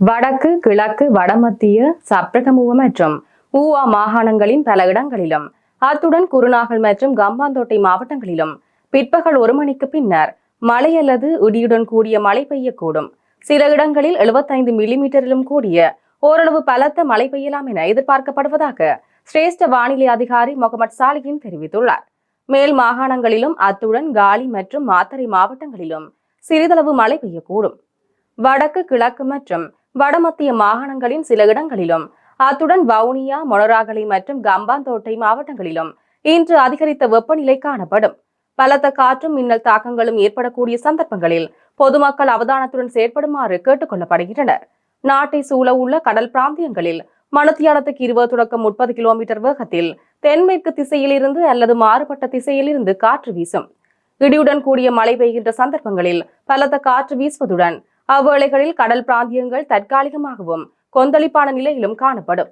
வடக்கு கிழக்கு வடமத்திய சப்ரகமுவ மற்றும் ஊவா மாகாணங்களின் பல இடங்களிலும் அத்துடன் குருநாகல் மற்றும் கம்பாந்தோட்டை மாவட்டங்களிலும் பிற்பகல் ஒரு மணிக்கு பின்னர் மழை அல்லது இடியுடன் கூடிய மழை பெய்யக்கூடும். சில இடங்களில் 75 மில்லிமீட்டரிலும் கூடிய ஓரளவு பலத்த மழை பெய்யலாம் என எதிர்பார்க்கப்படுவதாக சிரேஷ்ட வானிலை அதிகாரி முகமது சாலிகின் தெரிவித்துள்ளார். மேல் மாகாணங்களிலும் அத்துடன் காலி மற்றும் மாத்தறை மாவட்டங்களிலும் சிறிதளவு மழை பெய்யக்கூடும். வடக்கு கிழக்கு மற்றும் வடமத்திய மாகாணங்களின் சில இடங்களிலும் அத்துடன் வவுனியா மொனராகலை மற்றும் கம்பாந்தோட்டை மாவட்டங்களிலும் இன்று அதிகரித்த வெப்பநிலை காணப்படும். பலத்த காற்றும் மின்னல் தாக்கங்களும் ஏற்படக்கூடிய சந்தர்ப்பங்களில் பொதுமக்கள் அவதானத்துடன் செயற்படுமாறு கேட்டுக் கொள்ளப்படுகின்றனர். நாட்டை சூழ உள்ள கடல் பிராந்தியங்களில் மணத்தியாலத்துக்கு இருபது தொடக்கம் முப்பது கிலோமீட்டர் வேகத்தில் தென்மேற்கு திசையிலிருந்து அல்லது மாறுபட்ட திசையிலிருந்து காற்று வீசும். இடியுடன் கூடிய மழை பெய்கின்ற சந்தர்ப்பங்களில் பலத்த காற்று வீசுவதுடன் அவ்வேளைகளில் கடல் பிராந்தியங்கள் தற்காலிகமாகவும் கொந்தளிப்பான நிலையிலும் காணப்படும்.